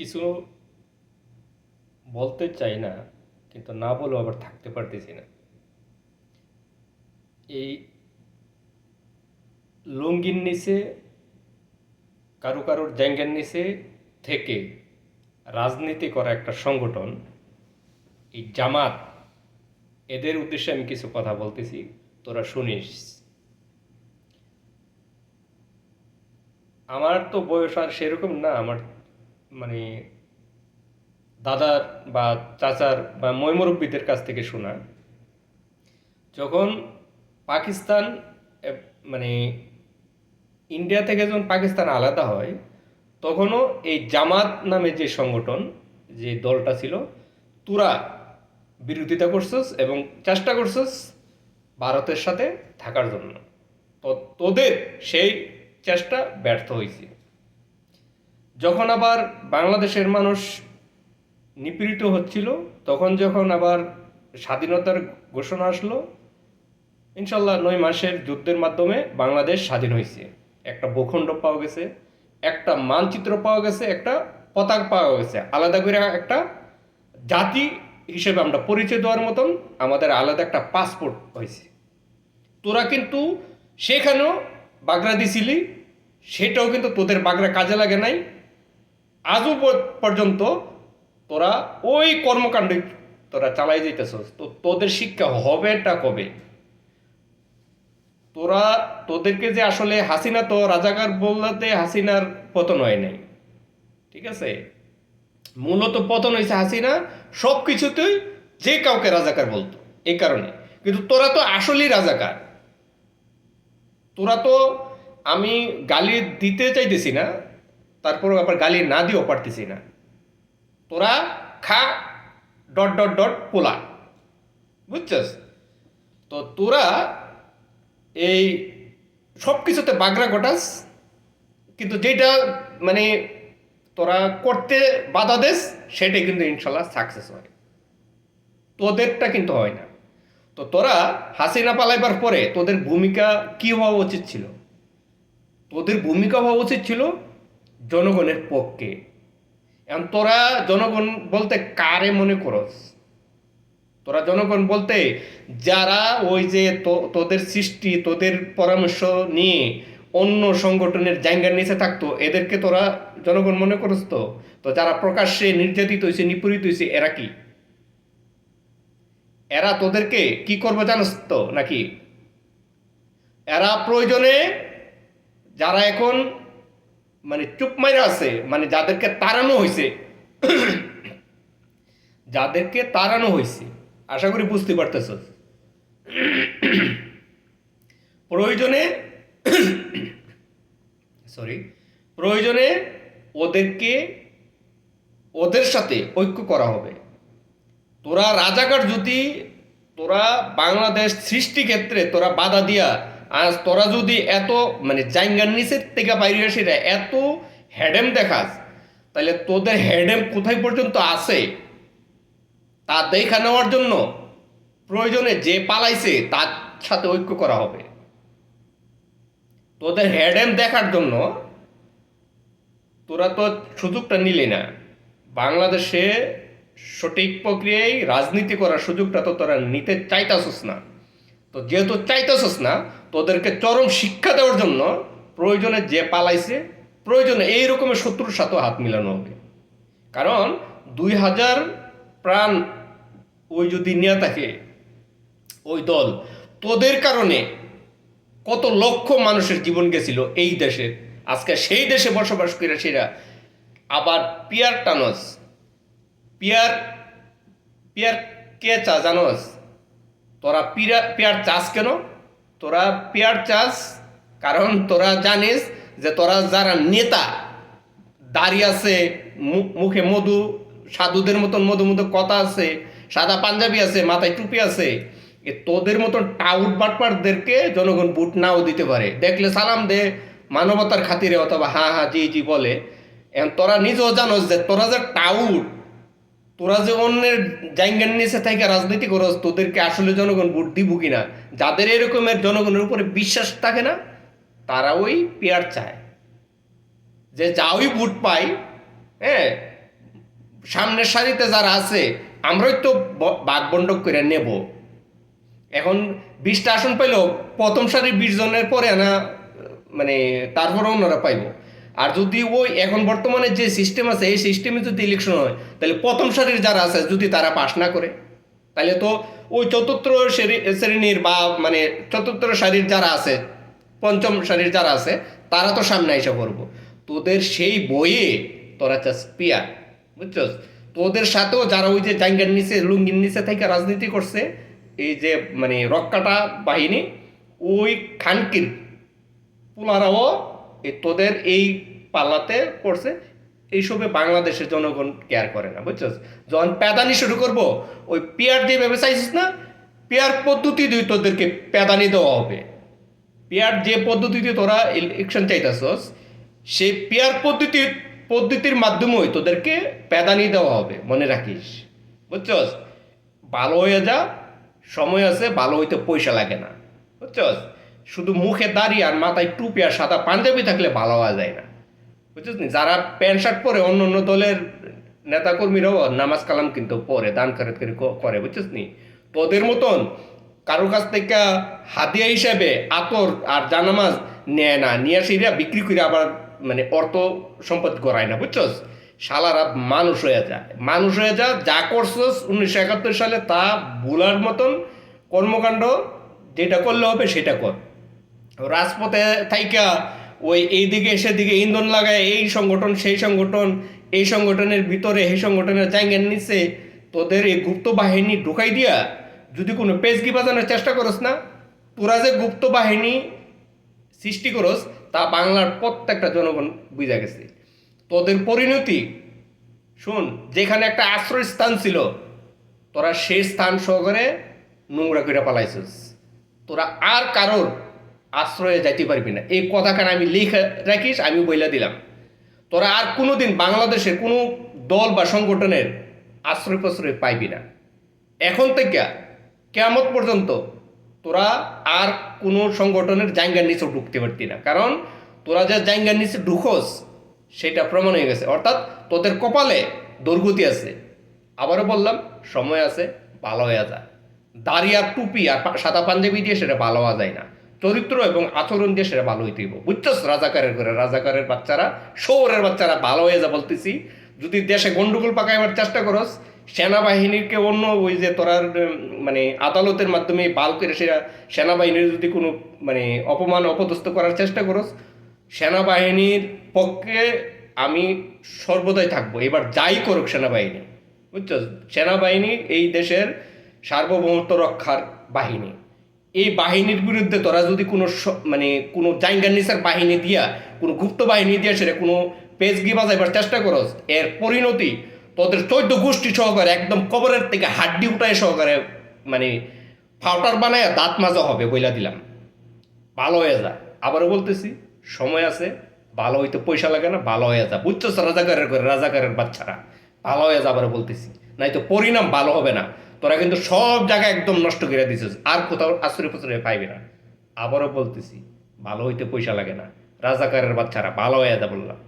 কিছু বলতে চাই না, কিন্তু না বলেও আবার থাকতে পারতেছি না। এই লুঙ্গির নিচে, কারও কারোর জ্যাঙ্গের নিচে থেকে রাজনীতি করা একটা সংগঠন, এই জামাত, এদের উদ্দেশ্যে আমি কিছু কথা বলতেছি, তোরা শুনিস। আমার তো বয়স আর সেরকম না, আমার মানে দাদার বা চাচার বা ময়মুরব্বীদের কাছ থেকে শোনা, যখন পাকিস্তান মানে ইন্ডিয়া থেকে যখন পাকিস্তান আলাদা হয়, তখনও এই জামাত নামে যে সংগঠন, যে দলটা ছিল, তোরা বিরোধিতা করছস এবং চেষ্টা করছস ভারতের সাথে থাকার জন্য। তো তোদের সেই চেষ্টা ব্যর্থ হয়েছে যখন আবার বাংলাদেশের মানুষ নিপীড়িত হচ্ছিল, তখন যখন আবার স্বাধীনতার ঘোষণা আসলো, ইনশাল্লাহ নয় মাসের যুদ্ধের মাধ্যমে বাংলাদেশ স্বাধীন হয়েছে। একটা ভূখণ্ড পাওয়া গেছে, একটা মানচিত্র পাওয়া গেছে, একটা পতাকা পাওয়া গেছে। আলাদা করে একটা জাতি হিসেবে আমরা পরিচয় দেওয়ার মতন আমাদের আলাদা একটা পাসপোর্ট হয়েছে। তোরা কিন্তু সেখানেও বাগড়া দিছিলি, সেটাও কিন্তু তোদের বাগড়া কাজে লাগে নাই। আজও পর্যন্ত তোরা ওই কর্মকাণ্ড তোরা চালাই যেতেছস তো তোদের শিক্ষা হবেটা কবে? তোরা, তোদেরকে যে আসলে হাসিনা তো রাজাকার বলতে হাসিনার পতন হয় নাই। ঠিক আছে? মূলত পতন হয়েছে হাসিনা সব কিছুতেই যে কাউকে রাজাকার বলতো, এই কারণে। কিন্তু তোরা তো আসলেই রাজাকার। তোরা তো আমি গালি দিতে চাইতেছি না তারপর আবার গালি না দিয়েও পারতেছি না। তোরা খা, ডট ডট ডট, পোলা। বুঝছস? তো তোরা এই সব কিছুতে বাগড়া গোটাস কিন্তু যেটা মানে তোরা করতে বাধা দেস, সেটাই কিন্তু ইনশাল্লাহ সাকসেস হয়। তোদেরটা কিন্তু হয় না। তো তোরা হাসিনা পালাইবার পরে তোদের ভূমিকা কি হওয়া উচিত ছিল? তোদের ভূমিকা হওয়া উচিত ছিল জনগণের পক্ষে। এখন তোরা জনগণ বলতে কারে মনে করস? তোরা জনগণ বলতে যারা ওই যে তোদের সৃষ্টি, তোদের পরামর্শ নিয়ে অন্য সংগঠনের জায়গার নিচে থাকতো, এদেরকে তোরা জনগণ মনে করস তো? তো যারা প্রকাশ্যে নির্যাতিত হয়েছে নিপীড়িত হয়েছে এরা কি? এরা তোদেরকে কি করবে জানস তো, নাকি? এরা প্রয়োজনে যারা এখন মানে চুপ মাইরা আছে মানে যাদেরকে তাড়ানো হয়েছে যাদেরকে তাড়ানো হয়েছে আশা করি বুঝতে পারতেছ। প্রয়োজনে সরি প্রয়োজনে ওদেরকে, ওদের সাথে ঐক্য করা হবে। তোরা রাজাকার যদি, তোরা বাংলাদেশ সৃষ্টি ক্ষেত্রে তোরা বাধা দিয়া আজ তোরা যদি এত মানে জাইঙ্গার নিচের থেকে বাইরে আসি রে, এত হ্যাডেম দেখাস তাহলে তোদের হ্যাডেম কোথায় পর্যন্ত আছে? তা দেখা নেওয়ার জন্য প্রয়োজনে যে পালাইছে তার সাথে ঐক্য করা হবে। তোদের হ্যাডেম দেখার জন্য তোরা তো সুযোগটা নিলি না। বাংলাদেশে সঠিক প্রক্রিয়ায় রাজনীতি করার সুযোগটা তো তোরা নিতে চাইতাছস না। তো যেহেতু চাইতাছস না তোদেরকে চরম শিক্ষা দেওয়ার জন্য প্রয়োজনে যে পালাইছে, প্রয়োজনে এই রকমের শত্রুর সাথেও হাত মিলানো হবে। কারণ দুই হাজার প্রাণ ওই যদি নিয়ে থাকে, ওই দল, তোদের কারণে কত লক্ষ মানুষের জীবন গেছিল এই দেশে। আজকে সেই দেশে বসবাস করে সেরা। আবার পিয়ার টানস। পিয়ার পিয়ার কে চা জানোস? তোরা পিয়া পেয়ার চাষ কেন? তোরা পেয়ার চাস, কারণ তোরা জানিস যে তোরা যারা নেতা, দাড়ি আছে মুখে মধু, সাধুদের মতন মধু মধু কথা আছে, সাদা পাঞ্জাবি আছে, মাথায় টুপি আছে, এ তোদের মতন টাউট বাটপারদেরকে জনগণ বুট নাও দিতে পারে। দেখলে সালাম দে, মানবতার খাতিরে অথবা হ্যাঁ হ্যাঁ জি জি বলে। এখন তোরা নিজেও জানোস যে তোরা যে টাউট, তোরা যে অন্যের জায়গার নিচে থেকে রাজনীতি করস, তোদেরকে আসলে জনগণ ভোট দিব কিনা? যাদের এরকমের জনগণের উপরে বিশ্বাস থাকে না, তারা ওই পেয়ার চায়। যে যা ওই ভোট পাই হ্যাঁ সামনের সারিতে যারা আছে, আমরাই তো বাঘ বন্ডক করে নেব। এখন বিশটা আসন পাইলেও প্রথম সারির বিশ জনের পরে না মানে তারপরে ওনারা পাইব আর যদি ওই এখন বর্তমানে যে সিস্টেম আছে, এই সিস্টেমে যদি ইলেকশন হয়, তাহলে প্রথম সারির যারা আছে, যদি তারা পাশ না করে তাহলে তো ওই চতুর্থ শ্রেণী- শ্রেণির বা মানে চতুর্থ সারির যারা আছে, পঞ্চম সারির যারা আছে, তারা তো সামনে এসে পড়ব। তোদের সেই বইয়ে তোরা চাস পিয়ার বুঝছস? তোদের সাথেও যারা ওই যে জাঙ্গার নিচে, লুঙ্গির নিচে থেকে রাজনীতি করছে, এই যে মানে রক্কাটা বাহিনী, ওই খানকির পুলারাও তোদের এই পাল্লাতে পড়ছে এইসবে বাংলাদেশের জনগণ কেয়ার করে না বুঝছস যখন প্যাদানি শুরু করব, ওই পেয়ার দিয়ে যে ব্যবসায়িস না, পেয়ার পদ্ধতি দিয়ে তোদেরকে প্যাদানি দেওয়া হবে। পেয়ার যে পদ্ধতিতে তোরা ইলেকশন চাইতেছস, সেই পেয়ার পদ্ধতির পদ্ধতির মাধ্যমেই তোদেরকে প্যাদানি দেওয়া হবে, মনে রাখিস, বুঝছস? ভালো হয়ে যা, সময় আছে, ভালো হইতে পয়সা লাগে না, বুঝছস? শুধু মুখে দাঁড়িয়ে আর মাথায় টুপি আর সাদা পাঞ্জাবি থাকলে ভালো হওয়া যায় না। বুঝছিস যারা প্যান্ট শার্ট পরে অন্য অন্য দলের নেতাকর্মীরাও নামাজ কালাম কিন্তু পরে, দান খরচ করে করে, বুঝছিস নি? তোদের মতন কারোর কাছ থেকে হাতিয়া হিসাবে আতর আর জানামাজ নেয় না, নিয়ে সেটা বিক্রি করে আবার মানে অর্থ সম্পদ করায় না, বুঝছস? শালারা মানুষ হয়ে যায়। মানুষ হয়ে যা যা করছস উনিশশো একাত্তর সালে তা ভুলার মতন কর্মকাণ্ড, যেটা করলে হবে সেটা কর। রাজপথে থাইকা ওই এই এইদিকে সেদিকে ইন্ধন লাগায়, এই সংগঠন, সেই সংগঠন, এই সংগঠনের ভিতরে, এই সংগঠনের জায়গার নিচে, তোদের এই গুপ্ত বাহিনী ঢুকাই দিয়া যদি কোনো পেজগি বাজানোর চেষ্টা করস না, তোরা যে গুপ্ত বাহিনী সৃষ্টি করস, তা বাংলার প্রত্যেকটা জনগণ বুঝা গেছে। তোদের পরিণতি, শুন, যেখানে একটা আশ্রয়স্থান ছিল, তোরা সেই স্থান সহকারে নোংরা করে পালাইছিস। তোরা আর কারোর আশ্রয়ে যাইতে পারবি না। এই কথাখানে আমি লিখে রাখিস আমি বইলা দিলাম। তোরা আর কোনোদিন বাংলাদেশের কোনো দল বা সংগঠনের আশ্রয় প্রশ্রয় পাইবি না। এখন থেকে কেমত পর্যন্ত তোরা আর কোনো সংগঠনের জায়গার নিচে ঢুকতে পারতি না। কারণ তোরা যে জায়গার নিচে ঢুকোস, সেটা প্রমাণ হয়ে গেছে। অর্থাৎ তোদের কপালে দুর্গতি আছে। আবারও বললাম, সময় আছে, ভালো হয়ে যায় দাড়ি আর টুপি আর সাদা পাঞ্জাবি দিয়ে সেটা ভালো হওয়া যায় না। চরিত্র এবং আচরণ দিয়ে সেটা ভালো হইতে হইব। বুঝছস? রাজাকারের করে রাজাকারের বাচ্চারা, শহরের বাচ্চারা ভালো হয়ে যা বলতেছি। যদি দেশে গন্ডগোল পাকাইবার চেষ্টা করস, সেনাবাহিনীকে অন্য ওই যে তোরার মানে আদালতের মাধ্যমে বাল করে সেটা সেনাবাহিনীর যদি কোনো মানে অপমান অপদস্থ করার চেষ্টা করস, সেনাবাহিনীর পক্ষে আমি সর্বদাই থাকব। এবার যাই করুক সেনাবাহিনী। বুঝছ সেনাবাহিনী এই দেশের সার্বভৌমত্ব রক্ষার বাহিনী। এই বাহিনীর বিরুদ্ধে তোরা যদি কোনো মানে কোনো জাইঙ্গানিসার বাহিনী দিয়া, কোনো গুপ্ত বাহিনী দিয়া সেটা কোনো পেজগি বাজাইবার চেষ্টা করস, এর পরিণতি তোদের চৈদ্দ গোষ্ঠী সহকারে একদম কবরের থেকে হাড্ডি উঠায় সহকারে মানে ফাউটার বানায় দাঁত মাজা হবে বইলা দিলাম। ভালো হয়ে যা। আবারও বলতেছি, সময় আছে, ভালো হইতে পয়সা লাগে না, ভালো হয়ে যা। বুঝছ রাজাকারের করে রাজাকারের বাচ্চারা। ভালো হয়ে যা আবারও বলতেছি। নাই তো পরিণাম ভালো হবে না। তোরা কিন্তু সব জায়গায় একদম নষ্ট করে দিছিস, আর কোথাও আশ্রয় প্রশ্রয় পাইবে না। আবারও বলতেছি, ভালো হইতে পয়সা লাগে না। রাজাকারের বাচ্চারা, ভালো হয়ে যা বললাম।